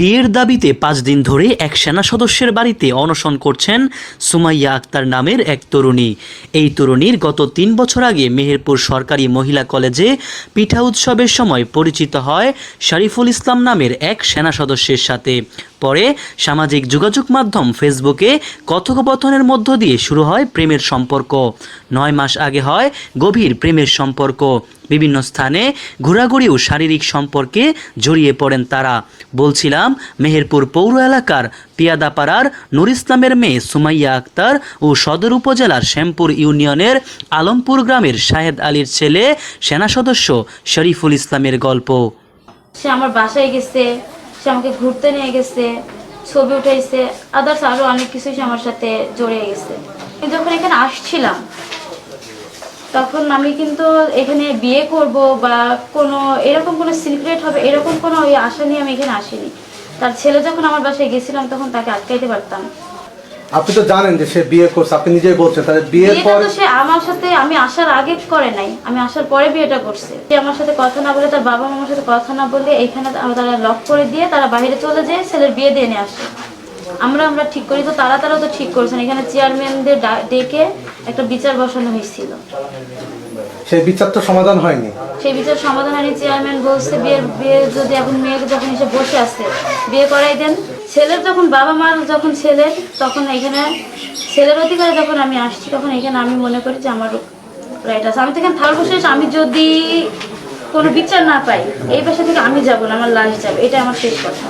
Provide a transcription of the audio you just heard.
বিয়ের দাবিতে পাঁচ দিন ধরে এক সেনা সদস্যের বাড়িতে অনশন করছেন সুমাইয়া আক্তার নামের এক তরুণী। এই তরুণীর গত তিন বছর আগে মেহেরপুর সরকারি মহিলা কলেজে পিঠা উৎসবের সময় পরিচিত হয় শরীফুল ইসলাম নামের এক সেনা সদস্যের সাথে। পরে সামাজিক যোগাযোগ মাধ্যম ফেসবুকে কথোপকথনের মধ্য দিয়ে শুরু হয় প্রেমের সম্পর্ক। নয় মাস আগে হয় গভীর প্রেমের সম্পর্ক। বিভিন্ন স্থানে ঘোরাঘুরি ও শারীরিক সম্পর্কে জড়িয়ে পড়েন তারা। বলছিলাম, মেহেরপুর পৌর এলাকার পিয়াদাপাড়ার নুর ইসলামের মেয়ে সুমাইয়া আক্তার ও সদর উপজেলার শ্যামপুর ইউনিয়নের আলমপুর গ্রামের শাহেদ আলীর ছেলে, সেনা সদস্য শরীফুল ইসলামের গল্প। সে আমার বাসায় গেছে। সে আমাকে ঘুরতে নিয়ে গেছে, ছবি উঠাইছে আদার্স আরও অনেক কিছুই সে আমার সাথে জড়িয়ে গেছে। যখন এখানে আসছিলাম, তখন আমি কিন্তু এখানে বিয়ে করব বা কোনো, এরকম কোনো সিক্রেট হবে, এরকম কোনো ওই আশা নিয়ে আমি এখানে আসিনি। তার ছেলে যখন আমার বাসায় গেছিলাম তখন তাকে আটকাইতে পারতাম। আপনি তো জানেন যে সে বিয়ে করছে আপনি নিজেই বলছেন তাহলে বিয়ের বিয়েটা পর তো সে আমার সাথে আমি আসার আগে করে নাই আমি আসার পরে বিয়েটা করছে। সে আমার সাথে কথা না বলে তার বাবা মামার সাথে কথা না বলে এখানে তারা লক করে দিয়ে তারা বাইরে চলে যায় ছেলের বিয়ে দিয়ে নিয়ে আসে। আমরা আমরা ঠিক করি তো তারা তারাও তো ঠিক করেছেন। এখানে চেয়ারম্যানদের ডেকে একটা বিচার বসানো হয়েছিল। সেই বিচার তো সমাধান হয়নি? সেই বিচার সমাধান হয়নি চেয়ারম্যান বলছে বিয়ের বিয়ে যদি এখন মেয়েকে যখন এসে বসে আছে বিয়ে করাই দেন। ছেলের যখন বাবা মার যখন ছেলের তখন এখানে ছেলের অধিকারে যখন আমি আসছি তখন এখানে আমি মনে করি যে আমার রাইট আছে। আমি তো এখানে থার্ড বসে আমি যদি কোনো বিচার না পাই এই বাসা থেকে আমি যাব না আমার লাশ যাবে। এটা আমার শেষ কথা।